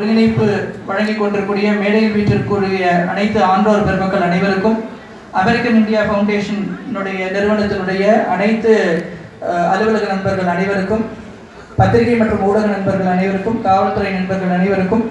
ஒருங்கிணைப்பு வழங்கிக் கொண்டிருக்கூடிய மேடையில் வீட்டிற்குரிய அனைத்து ஆன்றோர் பெருமக்கள் அனைவருக்கும் அமெரிக்கன் இந்தியா ஃபவுண்டேஷனுடைய நிறுவனத்தினுடைய அனைத்து அலுவலக நண்பர்கள் அனைவருக்கும் பத்திரிகை மற்றும் ஊடக நண்பர்கள் அனைவருக்கும் காவல்துறை நண்பர்கள் அனைவருக்கும்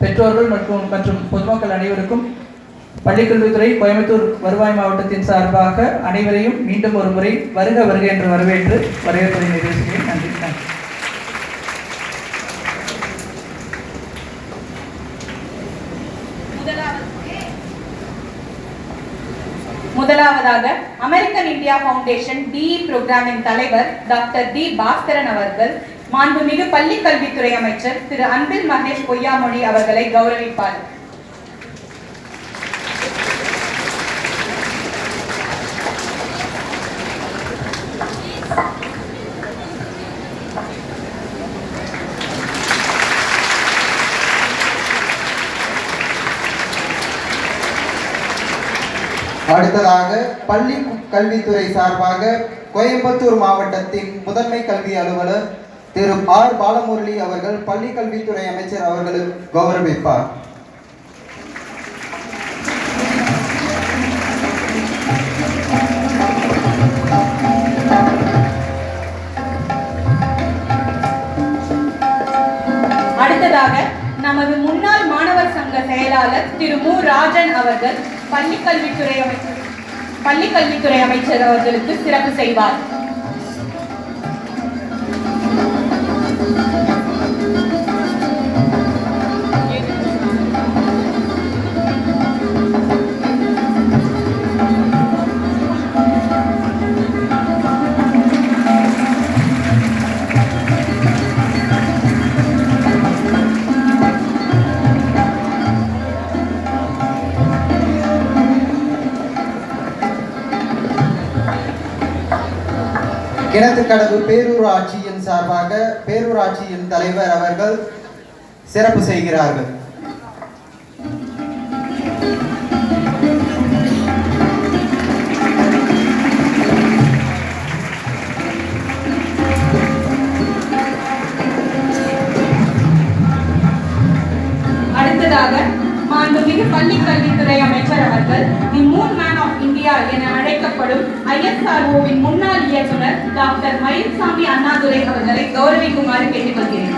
பெற்றோர்கள் மற்றும் மற்றும் பொதுமக்கள் அனைவருக்கும் பள்ளிக்கல்வித்துறை கோயம்புத்தூர் வருவாய் மாவட்டத்தின் சார்பாக அனைவரையும் மீண்டும் ஒரு முறை வருக வருக என்று வரவேற்று வரவேற்பதை நிறைவு நன்றி நன்றி. முதலாவதாக அமெரிக்கன் இந்தியா ஃபவுண்டேஷன் டிஇ புரோகிராமின் தலைவர் டாக்டர் டி பாஸ்கரன் அவர்கள் மாண்புமிகு பள்ளி கல்வித்துறை அமைச்சர் திரு அன்பில் மகேஷ் பொய்யாமொழி அவர்களை கௌரவிப்பார். அடுத்ததாக பள்ளி கல்வித்துறை சார்பாக கோயம்புத்தூர் மாவட்டத்தின் முதன்மை கல்வி அலுவலர் திரு ஆர் பாலமுரளி அவர்கள் பள்ளி கல்வித்துறை அமைச்சர் அவர்களும் கௌரவிப்பார். அடுத்ததாக நமது முன்னாள் மாணவர் சங்க செயலாளர் திரு மு. ராஜன் அவர்கள் பள்ளிக்கல்வித்துறை அமைச்சர் பள்ளிக்கல்வித்துறை அமைச்சர் அவர்களுக்கு சிறப்பு செய்வார். கிணத்துக்கடவு பேரூராட்சியின் சார்பாக பேரூராட்சியின் தலைவர் அவர்கள் சிறப்பு செய்கிறார்கள். அடுத்ததாக மாண்புமிகு பள்ளி கல்வித்துறை அமைச்சர் அவர்கள் the moon man of India என அழைக்கப்படும் ஐஎஸ்ஆர்ஓவின் முன்னாள் இயக்குனர் டாக்டர் மயில்சாமி அண்ணாதுரை அவர்களை கௌரவிக்குமாறு கேட்டுக்கொள்கிறேன்.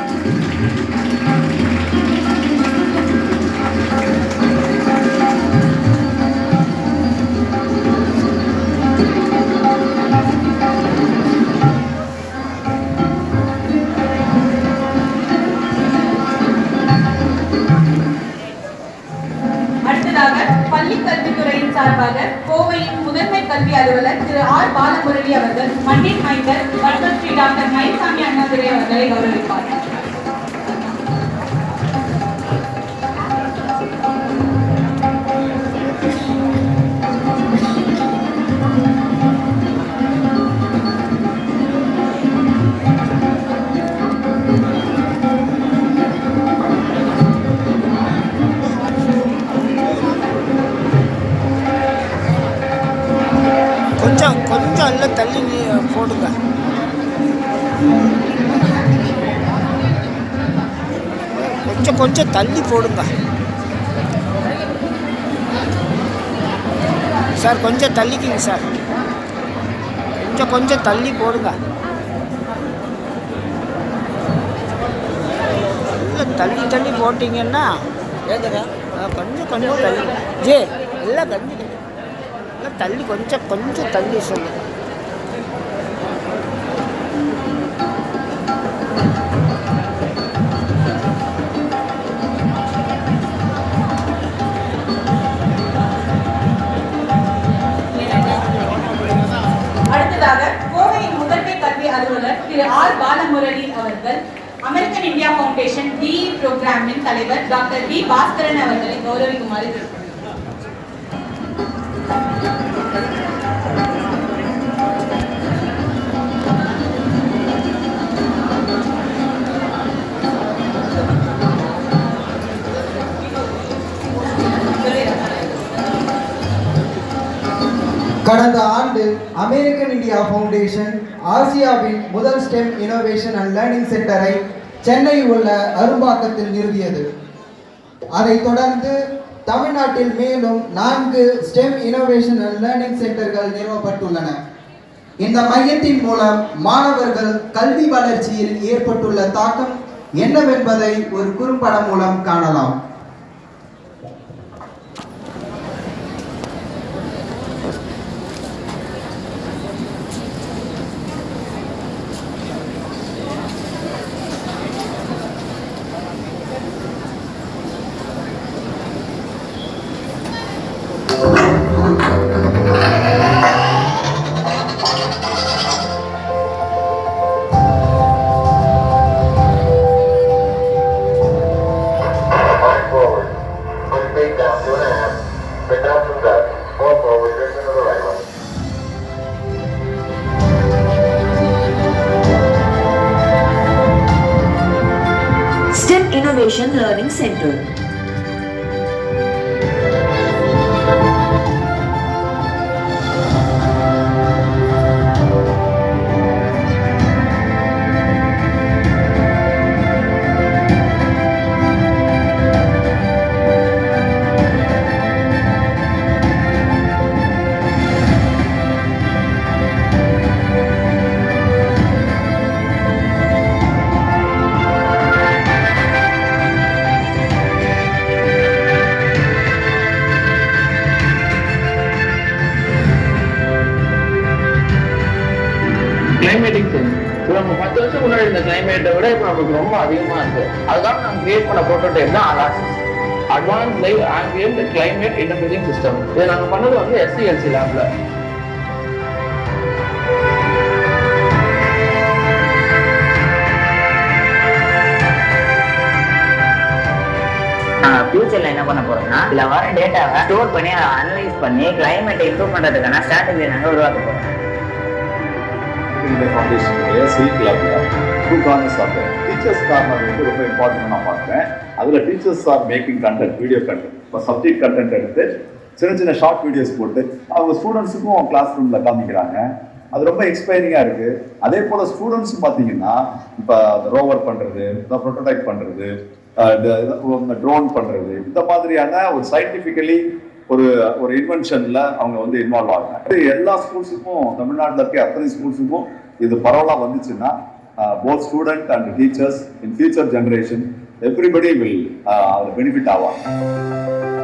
அடுத்ததாக பள்ளி கல்வித்துறை சார்பாக கோவையின் முதன்மை கல்வி அலுவலர் திரு ஆர் பாலமுரளி அவர்கள் மண்ணின் மைந்தர் பத்மஸ்ரீ டாக்டர் மயில்சாமி அண்ணாதுரை அவர்களை கௌரவிப்பார் கொஞ்சம் கொஞ்சம் தள்ளி போடுங்க. சார் கொஞ்சம் தள்ளிக்கிங்க சார். கொஞ்சம் கொஞ்சம் தள்ளி போடுங்க. இல்லை தள்ளி தள்ளி போட்டிங்கன்னா கொஞ்சம் கொஞ்சம் தள்ளி. ஜே எல்லாம் கொஞ்சம் இல்லை தள்ளி கொஞ்சம் கொஞ்சம் தள்ளி சொல்லு திரு ஆர் பாலமுரளி அவர்கள் அமெரிக்கன் இந்தியா ஃபவுண்டேஷன் டி ப்ரோக்ராமின் தலைவர் டாக்டர் டி பாஸ்கரன் அவர்களை கௌரவிக்குமாறு கடந்த ஆண்டு அமெரிக்கன் இந்தியா ஃபவுண்டேஷன் ஆசியாவின் முதல் ஸ்டெம் இனோவேஷன் அண்ட் லேர்னிங் சென்டரை சென்னையில் உள்ள அரும்பாக்கத்தில் நிறுவியது. அதைத் தொடர்ந்து தமிழ்நாட்டில் மேலும் நான்கு ஸ்டெம் இனோவேஷன் அண்ட் லேர்னிங் சென்டர்கள் நிறுவப்பட்டுள்ளன. இந்த மையத்தின் மூலம் மாணவர்கள் கல்வி வளர்ச்சியில் ஏற்பட்டுள்ள தாக்கம் என்னவென்பதை ஒரு குறும்படம் மூலம் காணலாம். Innovation Learning Center. இருந்த கிளைமேட்டை விட இப்போ நமக்கு ரொம்ப அதிகமாக இருக்கு. அதுக்காக நாங்கள் கிரியேட் பண்ண ப்ரோட்டோடைப் தான் ALASIS advance live ambient climate interpreting system இதை நாங்கள் பண்ணது வந்து எஸ்சிஎல்சி லேப்ல ஃபியூச்சர்ல என்ன பண்ண போறோம்னா இதுல வர டேட்டாவை ஸ்டோர் பண்ணி அதை அனலைஸ் பண்ணி கிளைமேட்டை இம்ப்ரூவ் பண்றதுக்கான ஸ்ட்ராட்டஜி நாங்க உருவாக்க போறோம். இந்த ஃபவுண்டேஷனுடைய லேபில் two corners of teachers corner வந்து ரொம்ப இம்பார்ட்டன்ட் நான் பார்க்குறேன். அதில் teachers are making content video content இப்போ சப்ஜெக்ட் கண்டென்ட் எடுத்து சின்ன சின்ன ஷார்ட் வீடியோஸ் போட்டு அவங்க ஸ்டூடெண்ட்ஸுக்கும் கிளாஸ் ரூமில் காமிக்கிறாங்க. அது ரொம்ப எக்ஸ்பைரிங்காக இருக்குது அதே போல் ஸ்டூடெண்ட்ஸும் பார்த்தீங்கன்னா இப்போ ரோவர் பண்ணுறது இந்த ப்ரோட்டோடைப் பண்ணுறது ட்ரோன் பண்ணுறது இந்த மாதிரியான ஒரு சயின்டிஃபிக்கலி ஒரு ஒரு இன்வென்ஷனில் அவங்க வந்து இன்வால்வ் ஆகுறாங்க. எல்லா ஸ்கூல்ஸுக்கும் தமிழ்நாட்டில் இருக்க அத்தனை ஸ்கூல்ஸுக்கும் இது பரவலாக வந்துச்சுன்னா both student and teachers in future generation everybody will அதில் பெனிஃபிட் ஆவாங்க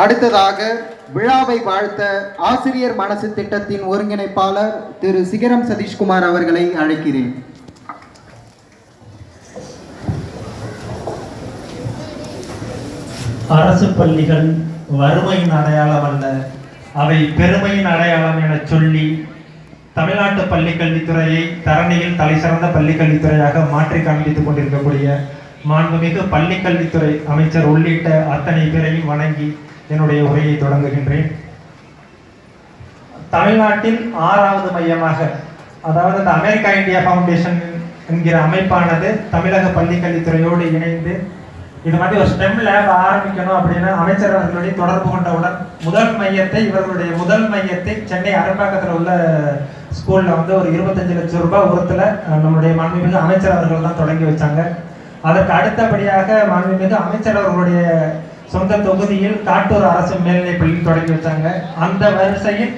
அடுத்ததாக விழாவை வாழ்த்த ஆசிரியர் மனசு திட்டத்தின் ஒருங்கிணைப்பாளர் திரு சிகரம் சதீஷ்குமார் அவர்களை அழைக்கிறேன். அரசு பள்ளிகள் வறுமையின் அடையாளம் அல்ல. அவை பெருமையின் அடையாளம் என சொல்லி தமிழ்நாட்டு பள்ளிக்கல்வித்துறையை தரணியில் தலைசிறந்த பள்ளிக்கல்வித்துறையாக மாற்றி காண்பித்துக் கொண்டிருக்கக்கூடிய மாண்புமிகு பள்ளிக்கல்வித்துறை அமைச்சர் உள்ளிட்ட அத்தனை பேரையும் வணங்கி என்னுடைய உரையை தொடங்குகின்றேன். தமிழ்நாட்டில் ஆறாவது மையமாக அதாவது இந்த அமெரிக்கா இந்தியா ஃபவுண்டேஷன் என்கிற அமைப்பானது தமிழக பள்ளிக்கல்வித்துறையோடு இணைந்து இது மாதிரி ஒரு ஸ்டெம் லேப் ஆரம்பிக்கணும் அப்படின்னு அமைச்சர் அவர்களுடைய தொடர்பு கொண்டவுடன் முதல் மையத்தை இவர்களுடைய முதல் மையத்தை சென்னை அரும்பாக்கத்தில் உள்ள ஸ்கூலில் வந்து ஒரு இருபத்தஞ்சு லட்சம் ரூபாய் உரத்தில் நம்முடைய மாண்புமிகு அமைச்சர் அவர்கள் தான் தொடங்கி வச்சாங்க. அதற்கு அடுத்தபடியாக மாண்புமிகு அமைச்சர் அவர்களுடைய சொந்த தொகுதியில் காட்டூர் அரசு மேல்நிலைப்பள்ளியில் பள்ளி தொடங்கி வச்சாங்க அந்த வரிசையில்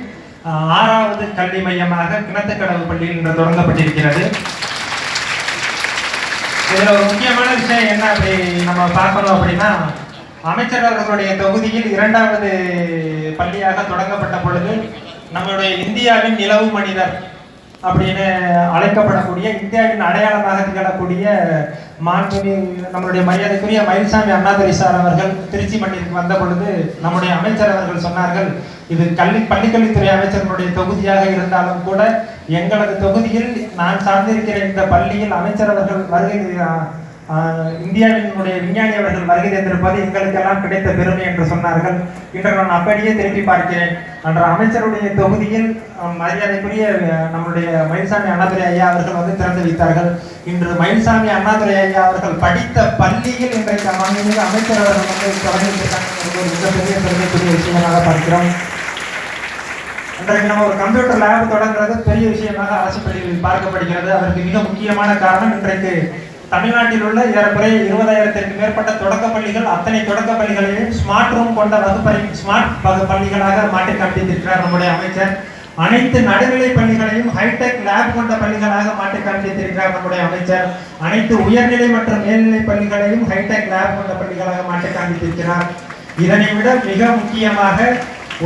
ஆறாவது கல்வி மையமாக கிணத்துக்கடவு பள்ளியில் இன்று தொடங்கப்பட்டிருக்கிறது. இதில் ஒரு முக்கியமான விஷயம் என்ன அப்படி நம்ம பார்க்கணும் அப்படின்னா அமைச்சர் அவர்களுடைய தொகுதியில் இரண்டாவது பள்ளியாக தொடங்கப்பட்ட பொழுது நம்மளுடைய இந்தியாவின் நிலவு மனிதர் அப்படின்னு அழைக்கப்படக்கூடிய இந்தியாவின் அடையாளமாக திகழக்கூடிய மாண்புமி நம்மளுடைய மரியாதைக்குரிய மயில்சாமி அண்ணாதுரை சார் அவர்கள் திருச்சி மண்ணிற்கு வந்த பொழுது நம்முடைய அமைச்சர் அவர்கள் சொன்னார்கள் இது கல்வி பள்ளிக்கல்வித்துறை அமைச்சர்களுடைய தொகுதியாக இருந்தாலும் கூட எங்களது தொகுதியில் நான் சார்ந்திருக்கிற இந்த பள்ளியில் அமைச்சர் அவர்கள் வருகை இந்தியாவினுடைய விஞ்ஞானி அவர்கள் வருகை தந்திருப்பது எங்களுக்கெல்லாம் கிடைத்த பெருமை என்று சொன்னார்கள். இன்று நான் அப்படியே திருப்பி பார்க்கிறேன். அன்று அமைச்சருடைய தொகுதியில் மரியாதைக்குரிய நம்முடைய மயில்சாமி அண்ணாதுரை ஐயா அவர்கள் வந்து திறந்து வைத்தார்கள். இன்று மயில்சாமி அண்ணாதுரை ஐயா அவர்கள் படித்த பள்ளியில் இன்றைக்கு மாண்புமிகு அமைச்சர் அவர்கள் வந்து தொடங்கி வைத்திருக்காங்க ஒரு மிகப்பெரிய பெருமைக்குரிய விஷயமாக பார்க்கிறோம். இன்றைக்கு நம்ம ஒரு கம்ப்யூட்டர் லேப் தொடங்குறது பெரிய விஷயமாக அரசு பள்ளிகளில் பார்க்கப்படுகிறது. அதற்கு மிக முக்கியமான காரணம் இன்றைக்கு தமிழ்நாட்டில் உள்ள ஏறக்குறைய இருபதாயிரத்திற்கு மேற்பட்ட தொடக்க பள்ளிகள் அத்தனை தொடக்க பள்ளிகளையும் ஸ்மார்ட் ரூம் கொண்ட வகுப்பறை ஸ்மார்ட் வகு பள்ளிகளாக மாற்றி காண்பித்திருக்கிறார் நம்முடைய அமைச்சர். அனைத்து நடுநிலை பள்ளிகளையும் ஹைடெக் லேப் கொண்ட பள்ளிகளாக மாற்றி காண்பித்திருக்கிறார் நம்முடைய அமைச்சர். அனைத்து உயர்நிலை மற்றும் மேல்நிலை பள்ளிகளையும் ஹைடெக் லேப் கொண்ட பள்ளிகளாக மாற்றி காண்பித்திருக்கிறார் இதனை விட மிக முக்கியமாக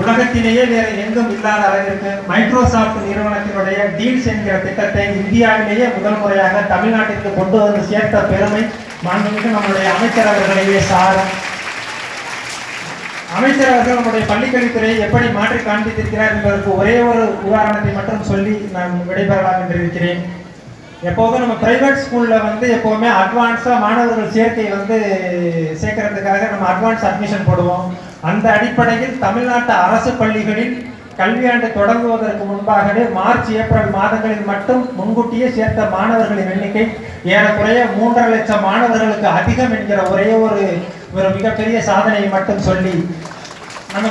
உலகத்திலேயே வேற எங்கும் இல்லாத அளவிற்கு மைக்ரோசாஃப்ட் நிறுவனத்தினுடைய டீல்ஸ் என்கிற திட்டத்தை இந்தியாவிலேயே முதல் முறையாக தமிழ்நாட்டிற்கு கொண்டு வந்து சேர்த்த பெருமை மாண்புமிகு நம்முடைய அமைச்சர் அவர்களையே சாரும். அமைச்சர் அவர்கள் நம்முடைய பள்ளிக்கல்வித்துறையை எப்படி மாற்றி காண்பித்திருக்கிறார் என்பதற்கு ஒரே ஒரு உதாரணத்தை மட்டும் சொல்லி நான் விடைபெறலாம் என்று இருக்கிறேன். எப்போதும் நம்ம பிரைவேட் ஸ்கூலில் வந்து எப்போவுமே அட்வான்ஸாக மாணவர்கள் சேர்க்கை வந்து சேர்க்கறதுக்காக நம்ம அட்வான்ஸ் அட்மிஷன் போடுவோம். அந்த அடிப்படையில் தமிழ்நாட்டு அரசு பள்ளிகளில் கல்வியாண்டு தொடங்குவதற்கு முன்பாகவே மார்ச் ஏப்ரல் மாதங்களில் மட்டும் முன்கூட்டியே சேர்த்த மாணவர்களின் எண்ணிக்கை ஏறக்குறைய மூன்றரை லட்சம் மாணவர்களுக்கு அதிகம் என்கிற ஒரே ஒரு ஒரு மிகப்பெரிய சாதனையை மட்டும் சொல்லி நமக்கு